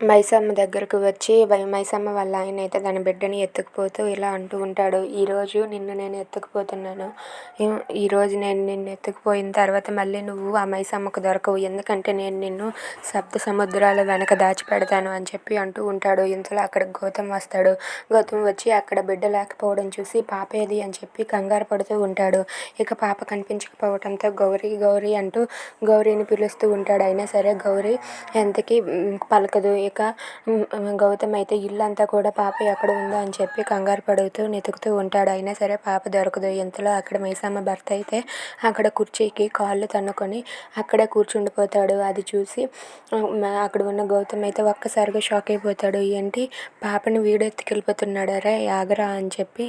మైసమ్మ దగ్గరకు వచ్చి మైసమ్మ వాళ్ళ ఆయన అయితే తన బిడ్డని ఎత్తుకుపోతూ ఇలా అంటూ ఉంటాడు. ఈరోజు నిన్ను నేను ఎత్తుకుపోతున్నాను. ఈరోజు నేను నిన్ను ఎత్తుకుపోయిన తర్వాత మళ్ళీ నువ్వు ఆ మైసమ్మకు దొరకవు. ఎందుకంటే నేను నిన్ను సప్త సముద్రాల వెనక దాచిపెడతాను అని చెప్పి అంటూ ఉంటాడు. ఇంతలో అక్కడ గౌతమ్ వస్తాడు. గౌతమ్ వచ్చి అక్కడ బిడ్డ లేకపోవడం చూసి పాప ఏది అని చెప్పి కంగారు పడుతూ ఉంటాడు. ఇక పాప కనిపించకపోవడంతో గౌరీ గౌరీ అంటూ గౌరీని పిలుస్తూ ఉంటాడు. అయినా సరే గౌరీ ఎంతకీ పలకదు. ఇక గౌతమ్ అయితే ఇల్లంతా కూడా పాప ఎక్కడ ఉందో అని చెప్పి కంగారు పడుతూ వెతుకుతూ ఉంటాడు. అయినా సరే పాప దొరకదు. ఇంతలో అక్కడ మైసమ్మ భర్త అయితే అక్కడ కుర్చీకి కాళ్ళు తన్నుకొని అక్కడే కూర్చుండిపోతాడు. అది చూసి అక్కడ ఉన్న గౌతమ్ అయితే ఒక్కసారిగా షాక్ అయిపోతాడు. ఏంటి? పాపని వీడెత్తుకెళ్ళిపోతున్నాడరే అరే ఆగరా అని చెప్పి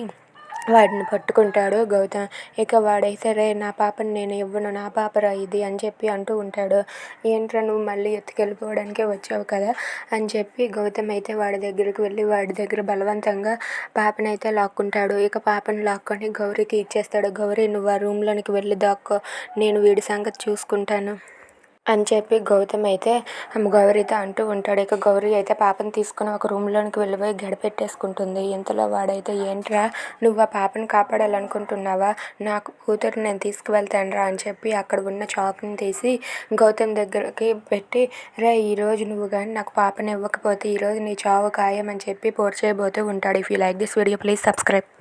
వాడిని పట్టుకుంటాడు గౌతమ్ ఇక వాడైతే రే నా పాపని నేను ఇవ్వను నా పాపరా ఇది అని చెప్పి అంటూ ఉంటాడు. ఏంట్రా నువ్వు మళ్ళీ ఎత్తుకెళ్ళిపోవడానికే వచ్చావు కదా అని చెప్పి గౌతమ్ అయితే వాడి దగ్గరికి వెళ్ళి వాడి దగ్గర బలవంతంగా పాపని అయితే లాక్కుంటాడు. ఇక పాపని లాక్కొని గౌరీకి ఇచ్చేస్తాడు. గౌరీ నువ్వు ఆ రూమ్లోనికి వెళ్ళి దాక్కో నేను వీడి సంగతి చూసుకుంటాను. అని చెప్పి గౌతమ్ అయితే గౌరీతో అంటూ ఉంటాడు. ఇక గౌరీ అయితే పాపని తీసుకుని ఒక రూమ్లోనికి వెళ్ళిపోయి గడిపెట్టేసుకుంటుంది. ఇంతలో వాడైతే ఏంట్రా నువ్వు ఆ పాపని కాపాడాలనుకుంటున్నావా? నాకు కూతురు నేను తీసుకువెళ్తానురా అని చెప్పి అక్కడ ఉన్న చాక్ని తీసి గౌతమ్ దగ్గరికి పెట్టి రే ఈరోజు నువ్వు కానీ నాకు పాపని ఇవ్వకపోతే ఈరోజు నీ చావు ఖాయం అని చెప్పి పోర్చేయబోతూ ఉంటాడు. If you like this video please subscribe